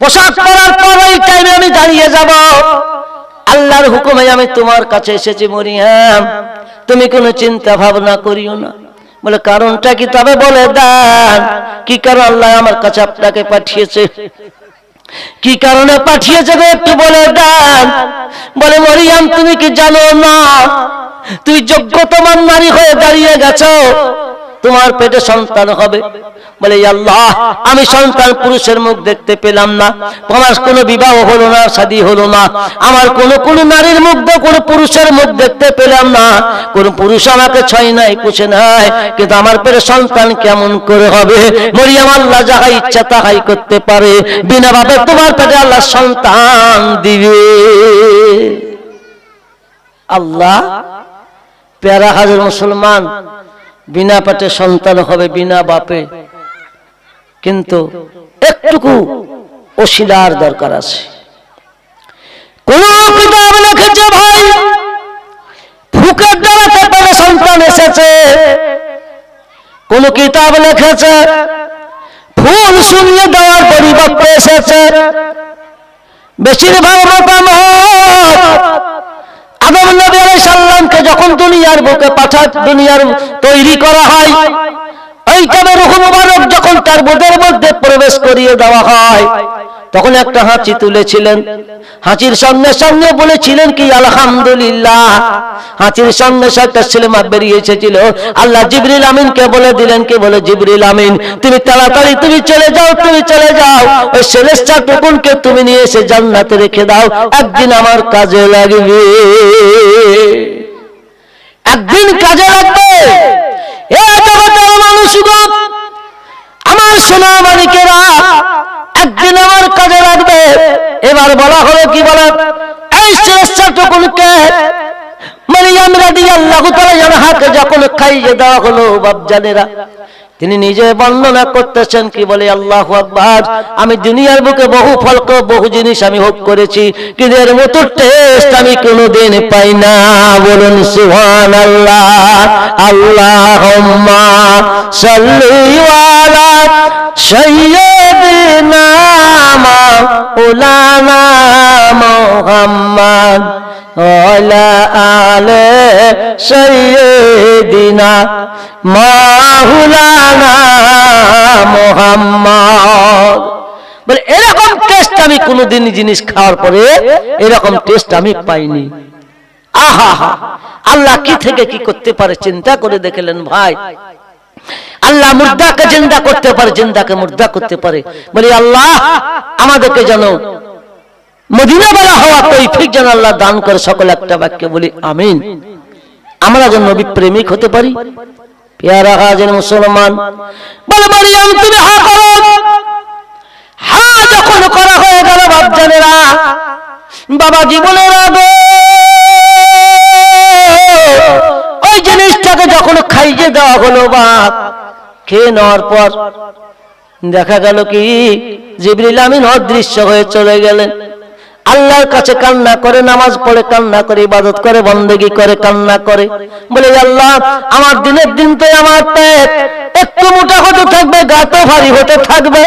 পোশাক পরার পর ওই টাইমে আমি দাঁড়িয়ে যাব। আল্লাহর হুকুমে আমি তোমার কাছে এসেছি, মরিয়াম। তুমি কোনো চিন্তা ভাবনা করিও না। বলে, কারণটা কি তবে বলে দেন কি কারণ আল্লাহ আমার কাছে আপনাকে পাঠিয়েছে? কি কারণে পাঠিয়েছে গো একটু বলে দেন বলে, মরিয়াম, তুমি কি জানো না? তুই যোগ্যতমান নারী হয়ে দাঁড়িয়ে গেছো। তোমার পেটে সন্তান হবে। বলে আল্লাহ, আমি সন্তান পুরুষের মুখ দেখতে পেলাম না। তোমার কোনো বিবাহ হলো না, শাদী হলো না। আমার কোনো কোনো নারীর মুখ কোনো পুরুষের মুখ দেখতে পেলাম না। কোন পুরুষ আমাকে ছয় নাই, পুষে নাই, কিন্তু আমার পেটে সন্তান কেমন করে হবে? মরিয়াম আল্লাহ যাহা ইচ্ছা তাহাই করতে পারে। বিনা ভাবে তোমার পেটে আল্লাহ সন্তান দিবে। আল্লাহ, প্যারা হাজার মুসলমান বিনা পেটে সন্তান হবে, বিনা বাপে। কিন্তু একটুকু ওসিলার দরকার আছে। কোন কিতাব লিখেছে ভাই? ফুকের দ্বারাতে পেলে সন্তান এসেছে। কোন কিতাব লিখেছে? ফুল শুনিয়ে দেওয়ার পরিবর্তে এসেছে। বেশিরভাগ মতামত আদম নবী সালামকে যখন দুনিয়ার বুকে পাঠা দুনিয়ার তৈরি করা হয়। কামে রুহ মুবারক যখন তার বোধের মধ্যে প্রবেশ করিয়ে দেওয়া হয়, তখন একটা হাঁচি তুলেছিলেন। হাঁচির সঙ্গে সঙ্গে বলেছিলেন কি, আলহামদুলিল্লাহ। হাঁচির সঙ্গে একটা ছেলেমা বেরিয়ে এসেছিল। আল্লাহ জিবরিল আমিনকে বলে দিলেন কি, বলে জিবরিল আমিন, তুমি তাড়াতাড়ি তুমি চলে যাও, তুমি চলে যাও। ওই সেলেস্টা টুকুনকে তুমি নিয়ে এসে জান্নাতে রেখে দাও। একদিন আমার কাজে লাগবে। একদিন কাজে লাগবে। আমার সোনা মালিকেরা একদিন আমার কাজে লাগবে। এবার বলা হলো কি বলে? এই শ্রেষ্ঠটুকুনকে মারিয়াম রাদিয়াল্লাহু তাআলা যখন খাইয়ে দেওয়া হলো বাপজানেরা তিনি নিজে বর্ণনা করতেছেন কি বলে, আল্লাহ আকবার, আমি দুনিয়ার বুকে বহু ফলক বহু জিনিস আমি ভোগ করেছি, কিন্তু এর মতো টেস্ট আমি কোনোদিন পাই না। বলুন সুহান আল্লাহ আল্লাহ সাল্লি ওয়ালা সাইয়্যিদিনা মাওলানা মুহাম্মদ ওয়ালা আলে সাইয়্যিদিনা মাওলানা মুহাম্মদ। বলে, এরকম টেস্ট আমি জিনিস খাওয়ার পরে এরকম টেস্ট আমি পাইনি। আহা, আল্লাহ কি থেকে কি করতে পারে চিন্তা করে দেখলেন ভাই। আল্লাহ মুর্দাকে জিন্দা করতে পারে, জিন্দাকে মুর্দা করতে পারে। বলি, আল্লাহ, আমাদেরকে জানো মদিনা বলা হওয়া তৈফিক যেন আল্লাহ দান করে সকল একটা বাক্যে বলি, আমিন। আমরা যেন নবী প্রেমিক হতে পারি। পেয়ারা হাজের মুসলমান। বলে, মারিয়াম, তুমি হা করো। হা যখন করা হয়ে গেল বাপজানেরা, বাবা জীবনের আগে ওই জিনিসটাকে যখন খাইয়ে দেওয়া হলো বাপ, খেয়ে নেওয়ার পর দেখা গেল কি, জিবরিল আমিন অদৃশ্য হয়ে চলে গেলেন। আল্লাহর কাছে কান্না করে, নামাজ পড়ে কান্না করে, ইবাদত করে, বন্দেগি করে, কান্না করে। বলে আল্লাহ, আমার দিনের দিন তো আমার পেট একটু মোটা হতে থাকবে, গা তো ভারী হতে থাকবে।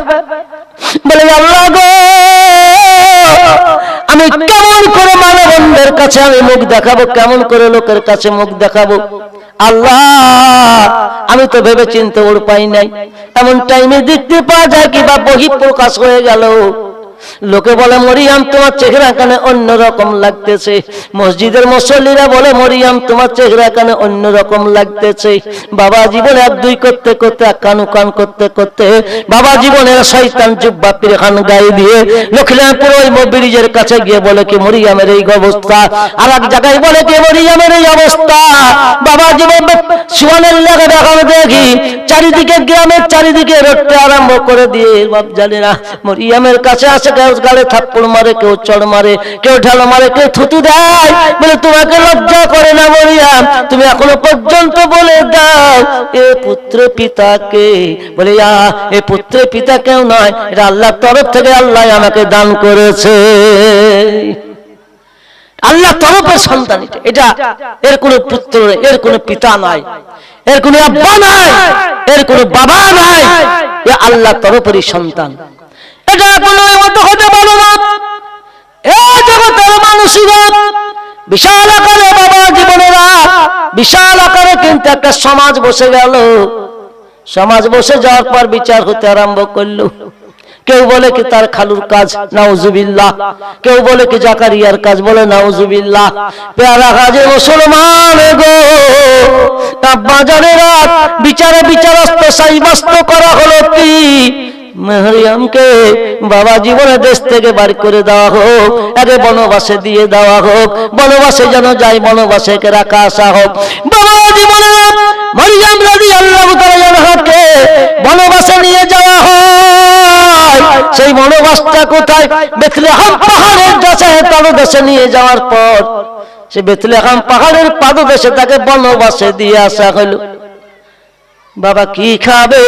বলে, আল্লাহ গো, আমি কেমন করে মানবন্ধের কাছে আমি মুখ দেখাবো, কেমন করে লোকের কাছে মুখ দেখাবো? আল্লাহ, আমি তো ভেবে চিনতে ওর পাই নাই। এমন টাইমে দেখতে পাওয়া যায় কিবা বহি প্রকাশ হয়ে গেল। লোকে বলে, মরিয়াম, তোমার চেহারা কানে অন্যরকম লাগতেছে। মসজিদের মুসল্লিরা বলে, মরিয়াম, তোমার চেহারা কানে অন্যরকম লাগতেছে। বাবা জীবন এক, দুই করতে করতে কানু কান করতে করতে, বাবা জীবনের শয়তান জুব্বা পিরখান গায়ে দিয়ে লক্ষ্মীনাথপুর ওই ব্রিজের কাছে গিয়ে বলে কি, মরিয়ামের এই অবস্থা? আর এক জায়গায় বলে কি, মরিয়ামের এই অবস্থা? বাবা জীবন সুয়ানের লেগে দেখানো দেখি, চারিদিকে গ্রামের চারিদিকে রটতে আরম্ভ করে দিয়ে, বাপ জানে না মরিয়ামের কাছে আসে গালে থাপ্পড় মারে, কেউ চড় মারে, কেউ ঢালো মারে, কেউ থুতু দেয়। বলে, তোমাকে লজ্জা করে না তুমি এখনও পর্যন্ত বলে দাও, এ পুত্র পিতাকে। এ পুত্র পিতা কেউ নয়, এটা আল্লাহর তরফ থেকে আল্লাহ আমাকে দান করেছে। আল্লাহ তরফের সন্তান এটা। এটা এর কোনো পুত্র, এর কোনো পিতা নাই এর কোনো আব্বা নাই এর কোনো বাবা নাই এ আল্লাহ তরফেরই সন্তান। এটা কোনো মতো হতে বিশাল আকারে বাবা জীবনেরা বিশাল আকারে কিন্তু একটা সমাজ বসে গেল। সমাজ বসে যাওয়ার পর বিচার হতে আরম্ভ করল। কেউ বলে কি তার খালুর কাজ, নাউজুবিল্লাহ। কেউ বলে কি জাকারিয়ার কাজ, বলে নাউজুবিল্লাহ। পেয়ারা কাজে মুসলমান গো। বাজারেরা বিচারে বিচারস্ত সাইবাস্ত করা হলো কি? মেহরিয়ামকে বাবা জীবনে দেশ থেকে বাড়ি করে দেওয়া হোক, আগে বনবাসে দিয়ে দেওয়া হোক, বনবাসে যেন যাই বনবাসে রাখা আসা হোক। বাবা জীবনে মরিয়াম রাজি আল্লাহ তাআলাকে বনবাসে নিয়ে যাওয়া হয়। সেই বনবাসটা কোথায়? বেথলেহাম পাহাড়ের কাছে তলদেশে নিয়ে যাওয়ার পর সে বেথলেহাম পাহাড়ের পাদদেশে তাকে বনবাসে দিয়ে আসা হলো। বাবা কি খাবে?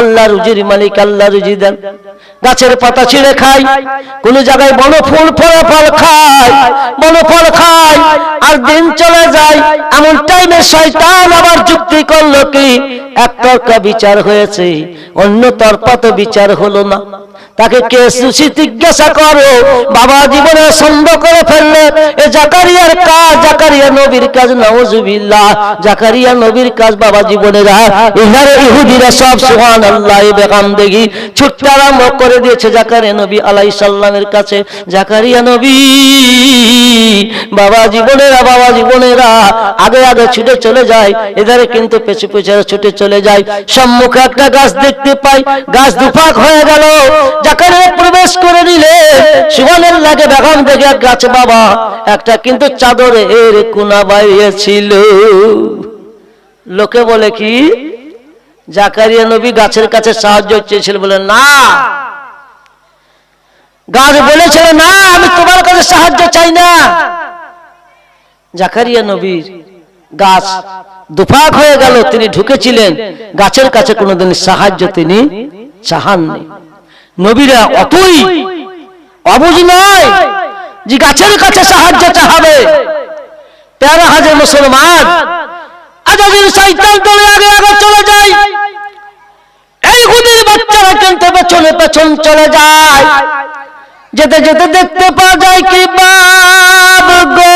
আল্লাহ রুজির মালিক, আল্লাহ রুজি দেন। গাছের পাতা ছিঁড়ে খায়, কোন জায়গায় বন ফুল ফল ফল খায় বন ফল খায়, আর দিন চলে যায়, এমন টাইমে শয়তান আবার যুক্তি করল কি, এক তর্কা বিচার হয়েছে, অন্য তর্পা তো বিচার হলো না। তাকে কে সুশি জিজ্ঞাসা করো? বাবা জীবনে সন্দ করে ফেললে, এ জাকারিয়ার কাজ, জাকারিয়া নবীর কাজ নওজুবিল্লাহ জাকারিয়া নবীর কাজ বাবা জীবনেরা ইহারে ইহুদিরা সব সুহান আল্লাহ বেগাম দেখি, ছুটতে আরম্ভ করে দিয়েছে জাকারিয়া নবী আলাই সাল্লামের কাছে। জাকারিয়া নবী, বাবা জীবনেরা বাবা জীবনেরা, আগে আগে ছুটে চলে যায়, এধারে কিন্তু পেছু পেছু ছুটে চলে যায়। সম্মুখে একটা গাছ দেখতে পাই, গাছ দুফাক হয়ে গেল জাকারিয়া প্রবেশ করে নিলে সুবহানের লাগে বেগম এক গাছ বাবা, একটা কিন্তু চাদরে এর কোনা বাইয়েছিল লোকে বলে কি? জাকারিয়া নবী গাছের কাছে সাহায্য চেয়েছিল, বলে, না। গাছ বলেছিল, না, আমি তোমার কাছে সাহায্য চাই না। জাকারিয়া নবীর গাছ দুফাক হয়ে গেল, তিনি ঢুকেছিলেন। গাছের কাছে কোনোদিন সাহায্য তিনি চাহাননি। নবীরা অতই অবুঝ নয় যে গাছের কাছে সাহায্য চাহাবে। তেরো হাজার মুসলমান দলে আগে আগে চলে যায়। এই বাচ্চারা কিন্তু পেছনে পেছন চলে যায়। যেতে যেতে দেখতে পাওয়া যায় কি বাব গো।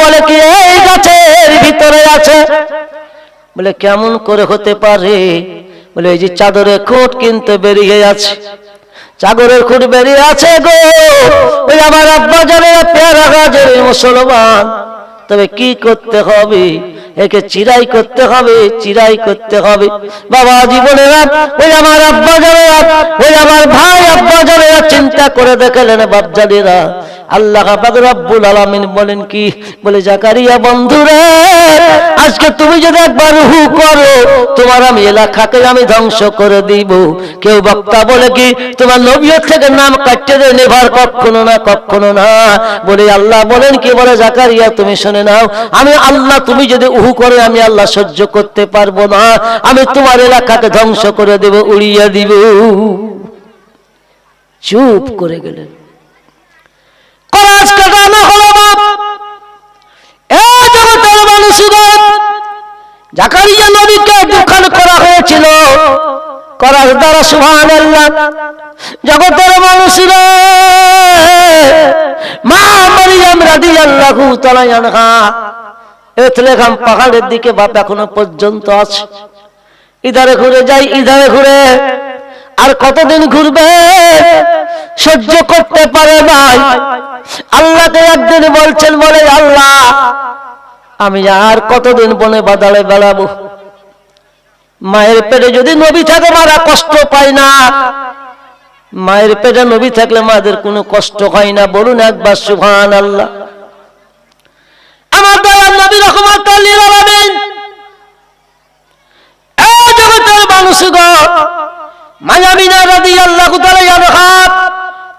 বলে কি এই গাছের ভিতরে আছে? বলে কেমন করে হতে পারে? বলে, এই যে চাদরের খুঁট কিনতে বেরিয়ে আছে চাদরের খুঁট বেরিয়ে আছে গো। ওই আমার আব্বা জানে পেয়ারা গাছের মুসলমান। তবে কি করতে হবে? একে চিরাই করতে হবে, চিরাই করতে হবে। বাবা জীবনে ওই আমার আব্বা জানেরা, ওই আমার ভাই আব্বা জানেরা চিন্তা করে দেখলেন বাপ জানেরা আল্লাহ রব্বুল আলামিন বলেন কি? বলে, জাকারিয়া বন্ধুরে, আজকে তুমি যদি একবার হু করো, তোমার আমি এলাকাকে আমি ধ্বংস করে দিব। কেউ বক্তা বলে কি, তোমার নবীয় থেকে নাম কাটতে দে নেভার কখনো না কখনো না। বলে, আল্লাহ বলেন কি? বলে, জাকারিয়া, তুমি শুনে নাও, আমি আল্লাহ, তুমি যদি উহু করে, আমি আল্লাহ সহ্য করতে পারব না। আমি তোমার এলাকাকে ধ্বংস করে দেব, উড়িয়ে দিব। চুপ করে গেলেন। করাজ কাটানো হলো বাপ এ জগতের জাকারিয়া নবীকে করা হয়েছিল। করার দ্বারা সুহান জগতের মানুষরা মা মারিয়াম রাদিয়াল্লাহু তাআলা আনহা। এথলেখাম পাহাড়ের দিকে বাপ এখনও পর্যন্ত আছে। ইধারে ঘুরে যাই, ইধারে ঘুরে। আর কতদিন ঘুরবে? সহ্য করতে পারে নাই। আল্লাহকে একদিন বলছেন, বলে, আল্লাহ, আমি আর কতদিন বনে বাদালে বেড়াবো? মায়ের পেটে যদি নবী থাকে, মারা কষ্ট পায় না। মায়ের পেটে নবী থাকলে মাদের কোনো কষ্ট হয় না। বলুন একবার সুহান আল্লাহ আমার দয়ার নবী রহমত আলামিন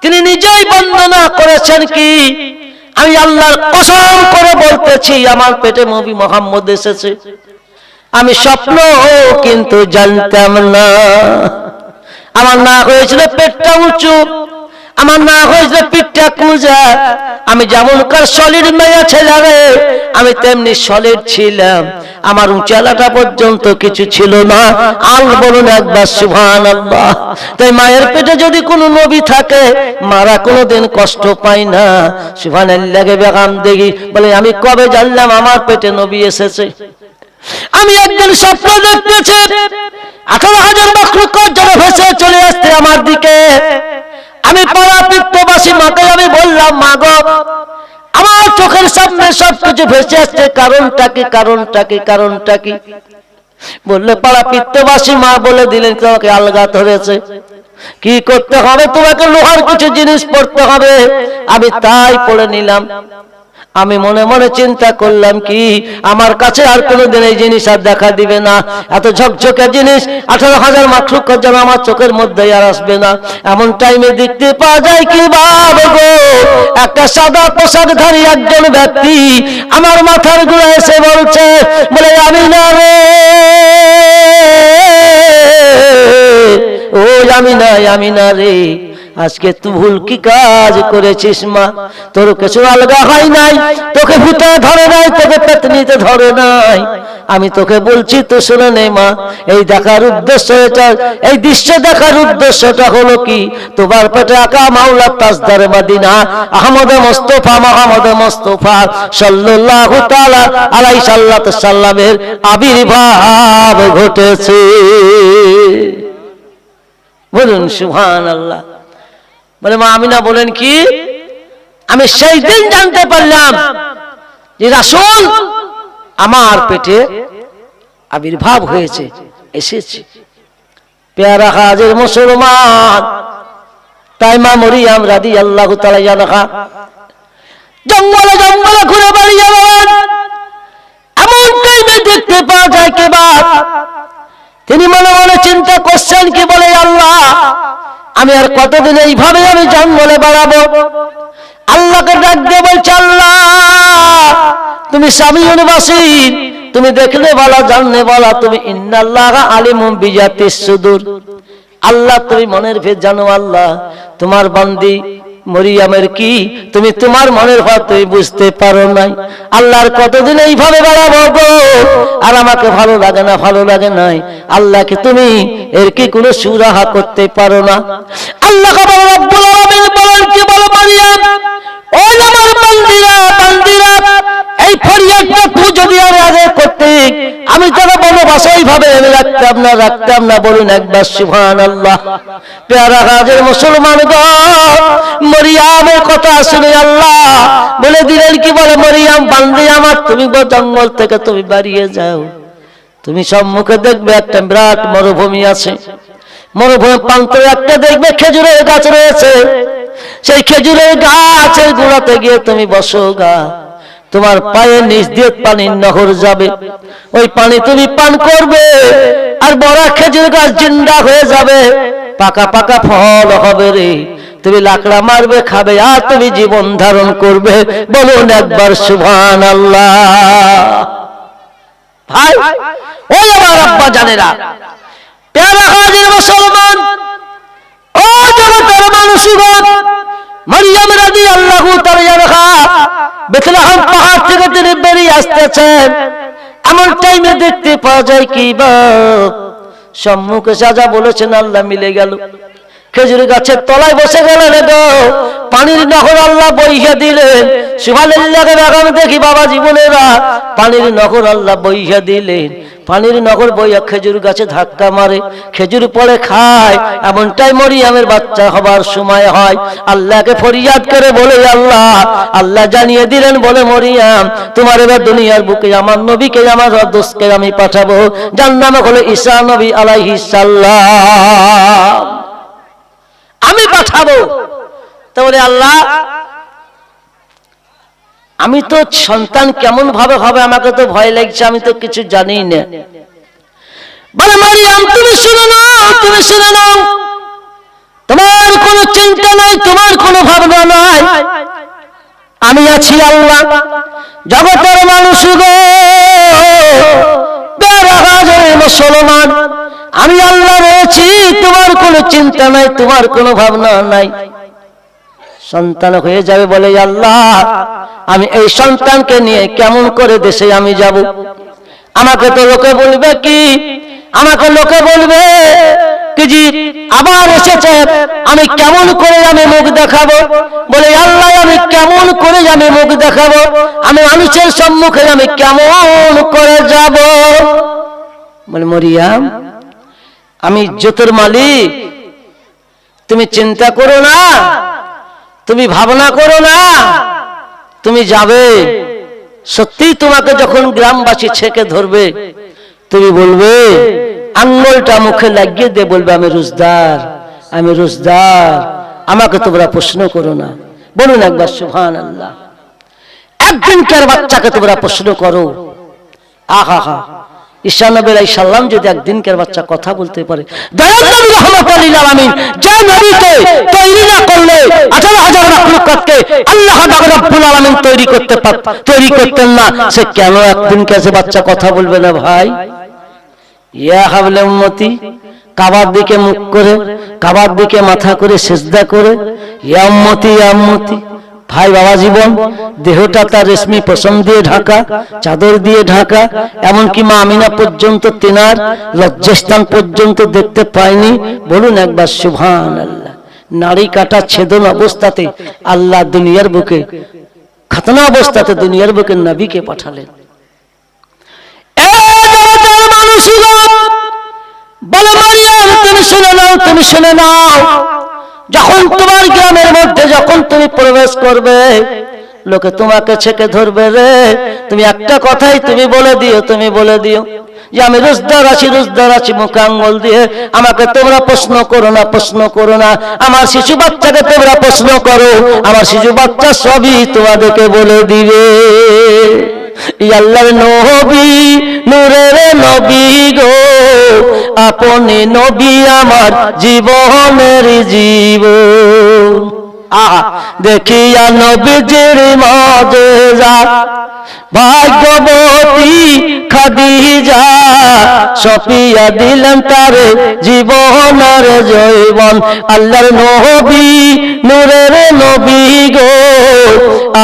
তিনি নিজেই বন্দনা করেছেন কি, আমি আল্লাহর কসম করে বলতেছি, আমার পেটে নবী মোহাম্মদ এসেছে। আমি স্বপ্ন কিন্তু জানতাম না। আমার না হয়েছিল পেটটা উঁচু আমার না হয়েছে পিঠটা কুজা, আমি যেমন কার সলিড মেয়ে ছেলারে আমি তেমনি সলিড ছিলাম। আমার উঁচালাটা পর্যন্ত কিছু ছিল না। আল বলুন একবার সুভান আল্লাহ তাই মায়ের পেটে যদি কোনো নবী থাকে, মারা কোনোদিন কষ্ট পাই না। সুভান লাগে বেগাম দেখি বলে, আমি কবে জানলাম আমার পেটে নবী এসেছে? আমি একদিন স্বপ্ন দেখতেছি, আঠারো হাজার মখলুকর যেন ভেসে চলে আসছে আমার দিকে। আমি পাড়া পিত্তবাসী মাকে আমি বললাম মাগো আমার চোখের সামনে সবকিছু ভেসে আসছে। কারণটা কি কারণটা কি কারণটা কি? বললে, পাড়া পিত্তবাসী মা বলে দিলেন তোমাকে আলগা ধরেছে। কি করতে হবে? তোমাকে লোহার কিছু জিনিস পড়তে হবে। আমি তাই পড়ে নিলাম। আমি মনে মনে চিন্তা করলাম কি, আমার কাছে আর কোনোদিন এই জিনিস আর দেখা দিবে না। এত ঝকঝকে জিনিস, আঠারো হাজার মাত্রুক যেন আমার চোখের মধ্যে আর আসবে না। এমন টাইমে দেখতে পাওয়া যায় কি বাব গো? একটা সাদা পোশাকধারী একজন ব্যক্তি আমার মাথারগুলো এসে বলছে, বলে, আমি না রে। ও আমি নাই, আমি না রে। আজকে তুই ভুল কি কাজ করেছিস, মা? তোর কিছু আলগা হয় নাই, তোকে ভূতে ধরে নাই, তোকে পেতনিতে ধরে নাই। আমি তোকে বলছি, তো শুনে নে, মা, এই দেখার উদ্দেশ্য এটা, এই দৃশ্য দেখার উদ্দেশ্যটা হলো কি? তোমার পেটে আকা মাওলা তাজদার মাদিনা, আহমদ মোস্তফা মাহমদ মোস্তফা, সাল্লাল্লাহু তাআলা আলাইহি সাল্লাতু সাল্লামের আবির্ভাব ঘটেছে। বলুন, সুবহানাল্লাহ। বলে, মা আমিনা বলেন কি? আমি সেই দিন জানতে পারলাম যে রাসুল আমার পেটে আবির্ভাব হয়েছে, এসেছে। পেয়ারা হাজের মুসলমান তাই মা মরিয়াম রাদি আল্লাহ তালা জঙ্গলে জঙ্গলে ঘুরে বেড়ান এমন টাইমে দেখতে পাওয়া যায় কে তিনি মনে মনে চিন্তা করছেন কি বলে, আল্লাহ আমি আর কতদিন এইভাবে আমি জঙ্গলে বেড়াবো? আল্লাহকে ডাক বলছে, আল্লাহ, তুমি স্বামী অনুবাসী তুমি দেখলে বলা, জানলে বলা, তুমি ইন্নাল্লাহ আলিমুম বিজাতিস সুদূর। আল্লাহ, তুমি মনের ভেদ জানো, আল্লাহ, তোমার বান্দি মরিয়ামের কি? তুমি তোমার মনের ভাব তুমি বুঝতে পারো নাই। আল্লাহর কতদিন এইভাবে বেড়াবো গো? আর আমাকে ভালো লাগে না, ভালো লাগে নাই। আল্লাহকে তুমি এর কি কোনো সুরাহা করতে পারো না? আল্লাহ বলেন কি বলো মারিয়াম? ও আমার বান্দিরা বান্দিরা এই ফরিয়াদটা তুই যদি আমি বনবাস এইভাবে রাখতাম না রাখতাম না, বলুন একবার সুহান আল্লাহ পেয়ারা মুসলমান মরিয়ামের কথা শুনে আল্লাহ বলে দিলেন কি বলে, মরিয়াম আমার, তুমি জঙ্গল থেকে তুমি বাড়িয়ে যাও। তুমি সম্মুখে দেখবে একটা বিরাট মরুভূমি আছে। মরুভূমি প্রান্তরে একটা দেখবে খেজুরের গাছ রয়েছে। সেই খেজুরের গাছের গোড়াতে গিয়ে তুমি বসো গা। তোমার পায়ে নিচ দিয়ে পানির নহর যাবে। ওই পানি তুমি পান করবে আর বড় খেজুর গাছ জিন্দা হয়ে যাবে। পাকা পাকা ফল হবে রে। তুমি লাকড়া মারবে খাবে আর তুমি জীবন ধারণ করবে। বলুন একবার সুভান আল্লাহ ভাই ওই আমার আব্বা জানেরা। পেয়ারা হাজির মুসলমান। ও জগতের মানুষগণ। মারিয়াম রাজি আল্লাহু তাআলা বেতলাহাম তিনি বেরিয়ে আসতেছেন। এমন টাইমে দেখতে পাওয়া যায় কি বা? সম্মুখে সাজা বলেছেন, আল্লাহ মিলে গেল। খেজুর গাছের তলায় বসে গেলেন পানির নহর আল্লাহ বইয়া দিলেন। সুবহানাল্লাহ বেগম দেখি বাবা জীবনেরা। পানির নহর আল্লাহ বইয়া দিলেন। পানির নহর বইয়া খেজুর গাছে ধাক্কা মারে। খেজুর পরে খায়। এমনটাই মরিয়ামের বাচ্চা হবার সময় হয়। আল্লাহকে ফরিয়াদ করে বলে, আল্লাহ আল্লাহ জানিয়ে দিলেন বলে মরিয়াম, তোমার এবার দুনিয়ার বুকে আমার নবীকে, আমার দোষকে আমি পাঠাবো। যার নাম হলো ঈসা নবী আলাইহিস আমি পাঠাবো। তাহলে আল্লাহ, আমি তো সন্তান কেমন ভাবে হবে আমাকে তো ভয় লাগছে, আমি তো কিছু জানি না। বলে, মারিয়াম, তুমি শুনে নাও, তুমি শুনে নাও। তোমার কোনো চিন্তা নাই, তোমার কোনো ভাবনা নাই। আমি আছি আল্লাহ, জগতের মানুষ গো। মুসলমান, আমি আল্লাহ রয়েছি, তোমার কোনো চিন্তা নাই, তোমার কোনো ভাবনা নাই। সন্তান হয়ে যাবে বলে আল্লাহ, আমি এই সন্তানকে নিয়ে কেমন করে দেশে আমি যাব? আমাকে তো লোকে বলবে কি? আমাকে লোকে বলবে আবার এসেছে, আমি কেমন করে আমি মুখ দেখাবো? বলে, আল্লাহ, আমি কেমন করে আমি মুখ দেখাবো? আমি মানুষের সম্মুখে আমি কেমন করে যাব? বলে, মরিয়াম, আমি ইজ্জতের মালিক, তুমি চিন্তা করো না তুমি ভাবনা করো না। তুমি যাবে। সত্যি তোমাকে যখন গ্রামবাসী ছেকে ধরবে, তুমি বলবে আঙ্গলটা মুখে লাগিয়ে দিয়ে বলবে, আমি রোজদার আমি রোজদার, আমাকে তোমরা প্রশ্ন করো না। বলুন একবার সুহান আল্লাহ একদিনকার বাচ্চাকে তোমরা প্রশ্ন করো। আহা, হা। ঈশা নবী আলাইহিস সালাম যদি একদিনকার বাচ্চা কথা বলতে পারে আলামিন যে তৈরি করলে 18000 মাখলুকাতকে আল্লাহ রব্বুল আলামিন তৈরি করতে তৈরি করতেন না। সে কেন একদিন কাছে বাচ্চা কথা বলবে না ভাই? ইয়া হাবলে উম্মতি, কাবার দিকে মুখ করে, কাবার দিকে মাথা করে সেজদা করে, ইয়া উম্মতি ইয়া উম্মতি। ভাই বাবা জীবন, দেহটা তার রেশমি পশম দিয়ে ঢাকা, চাদর দিয়ে ঢাকা, এমনকি মা আমিনা পর্যন্ত তেনার লজ্জাস্থান পর্যন্ত দেখতে পায়নি। বলুন একবার সুভান আল্লাহ নারী কাটা ছেদন অবস্থাতে আল্লাহ দুনিয়ার বুকে, খাতনা অবস্থাতে দুনিয়ার বুকে নবীকে পাঠালেন। বলে মারিয়াম, তুমি শুনে নাও, তুমি শুনে নাও। যখন তোমার গ্রামের মধ্যে যখন তুমি প্রবেশ করবে, লোকে তোমাকে ছেকে ধরবে রে। তুমি একটা কথাই তুমি বলে দিও, তুমি বলে দিও। যে আমি রোজদার আছি রোজদার আছি মুখে আঙ্গল দিয়ে। আমাকে তোমরা প্রশ্ন করো না, প্রশ্ন করো না। আমার শিশু বাচ্চাকে তোমরা প্রশ্ন করো। আমার শিশু বাচ্চা সবই তোমাদেরকে বলে দিবে। এই আল্লাহর নবী, নূরের নবী গো। আপনি নবী আমার জীবনের জীব আহা দেখিয়া নবীজির মজে। যা ভাগ্যবতী খাদিজা সপিয়া দিলেন তারে জীবনের জৈবন আল্লাহর নবী, নূরের নবী গো,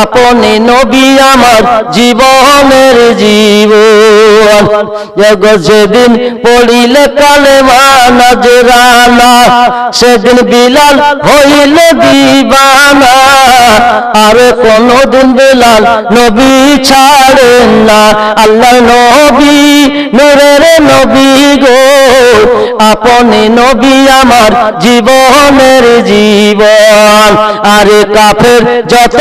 আপনি নবী আমার জীবনের জীবন। জগ যেদিন পড়িলে কালে নজরানা, সেদিন বিলাল হইল দিবানা। আর কোনদিন বিলাল নবী ছাড়েন না আল্লাহ নবী, নূরের নবী গো। আপনি নবী আমার জীবনের জীবন। আরে কাফের যত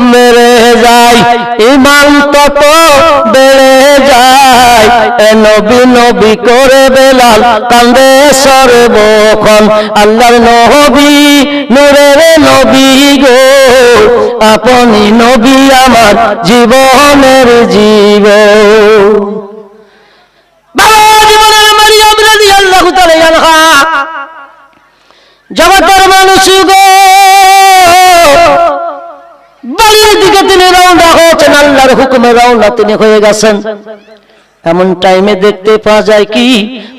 মেরে যায় ইমান তত বেড়ে যায়। এ নবী নবী করে বেলাল কান্দে সর্বক্ষণ। আল্লাহর নবী, নূরের নবী গো। আপনি নবী আমার জীবন জীবনের জীব জগতের মানুষ বাড়ির দিকে তিনি রওনা হয়েছেন, আল্লাহর হুকুমে রওনা তিনি হয়ে গেছেন। এমন টাইমে দেখতে পাওয়া যায় কি?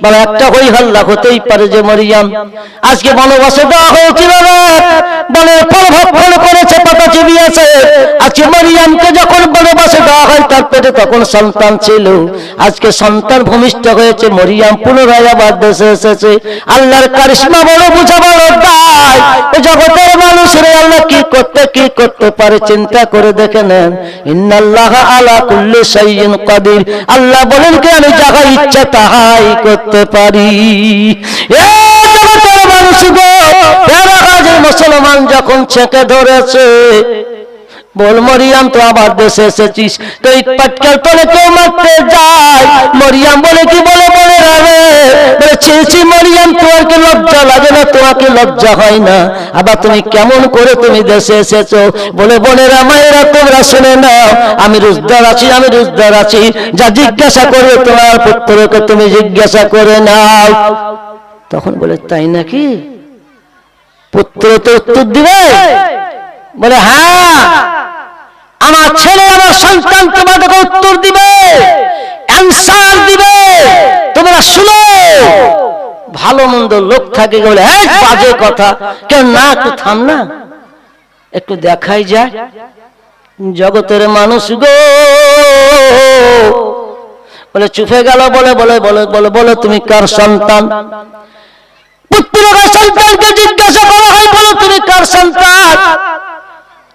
বলে, একটা হই হাল্লা হতেই পারে যে মরিয়াম। আজকে বনবাসে দেওয়া বলে ফল করেছে, পাতা চিবিয়েছে। আজকে মরিয়ামকে যখন বনবাসে দেওয়া হয়, তার পেটে তখন সন্তান ছিল। আজকে সন্তান ভূমিষ্ঠ হয়েছে, মরিয়াম পুনরায় আবার দেশে এসেছে। আল্লাহর কারিশমা বড় বুঝা বড় দায় জগতের মানুষের আল্লাহ কি করতে কি করতে পারে? চিন্তা করে দেখে নেন। ইন্নাল্লাহ আলা কাদির। আল্লাহ বলেন কি, আমি যাহা ইচ্ছা তাহাই করতে পারি। এ জগতের মানুষ মুসলমান যখন ছেঁকে ধরেছে বল মরিয়াম, তো আবার দেশে এসেছিস। তো ইট পাটকাল তোলে কেউ মারতে যায়। মরিয়াম বলে কি বলে বলে রে বলে, ছি মরিয়াম তোমার কি লজ্জা লাগে না, তোমাকে লজ্জা হয় না। আবার তুমি কেমন করে তুমি দেশে এসেছ? বলে, বোনেরা, মায়েরা, তোমরা শুনে নাও। আমি রোজদার আছি, আমি রোজদার আছি। যা জিজ্ঞাসা করবে তোমার পুত্রকে তুমি জিজ্ঞাসা করে নাও। তখন বলে, তাই নাকি? পুত্র তো উত্তর দিবে। বলে হ্যাঁ। আমার ছেলে, আমার সন্তান তোমাদেরকে উত্তর দিবে অ্যান্সার দিবে। তোমরা শুনো। ভালো মন্দ লোক থাকে বলে এই বাজে কথা। কেন না, একটু থাম না। একটু দেখাই যায় জগতের মানুষ গো। বলে, চুপে গেল, বলে বলে বলে বলে বলে, তুমি কার সন্তান? পুত্ররা সন্তানকে জিজ্ঞাসা করা হয়, বলো, তুমি কার সন্তান?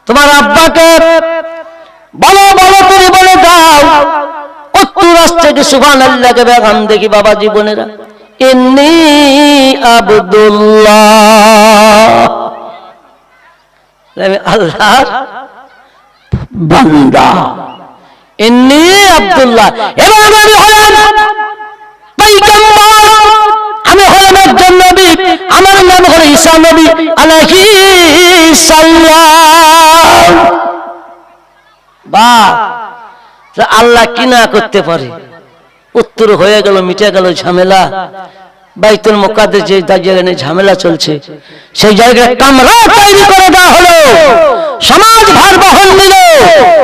তোমার আব্বাকে বলো বলো তুমি বলে দাও। উত্তর আসছে কি সুভান আল্লাহকে বেগাম দেখি বাবা জীবনেরা। এমনি আবদুল্লাহ। আমি আল্লাহর বান্দা। এমনি আব্দুল্লাহ। এবার আমি হলাম আমি হলাম একজন নবী। আমার নাম হলো ঈসা নবী। আলাইহিস সালাম তা আল্লাহ কি না করতে পারে? উত্তর হয়ে গেল, মিটে গেল ঝামেলা। বাইতুল মোকাদ্দের যে জায়গায় ঝামেলা চলছে, সেই জায়গায় কামরা তৈরি করে দেওয়া হলো। সমাজ ভার বহন নিল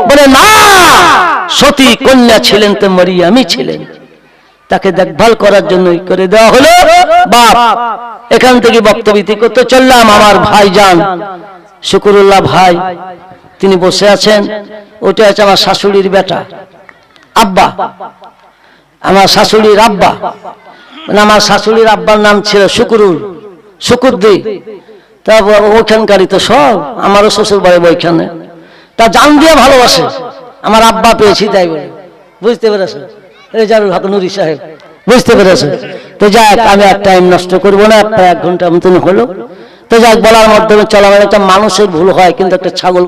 বলে, না, সতী কন্যা ছিলেন তো মরিয়ামি ছিলেন। তাকে দেখভাল করার জন্যই করে দেওয়া হলো। বাপ, এখান থেকে বক্তব্য করতে চললাম, আমার ভাই যান শুকুরুল্লাহ ভাই তিনি বসে আছেন ওটা আছে আমার শাশুড়ির বেটা। আব্বা। আমার শাশুড়ির আব্বা। মানে আমার শাশুড়ির আব্বার নাম ছিল শুকুরুল শুকুরদি তারপর ওইখানকারই তো সব, আমারও শ্বশুর বাড়ি ওইখানে তা জান দিয়ে ভালোবাসে। আমার আব্বা পেয়েছি তাই বলে। বুঝতে পেরেছে রেজারুল হক নুরি সাহেব, বুঝতে পেরেছে তো যাক, আমি আর টাইম নষ্ট করব না, প্রায় এক ঘণ্টা মতন হলো। তো যাক, বলার মাধ্যমে চলা একটা মানুষের ভুল হয়, কিন্তু একটা ছাগল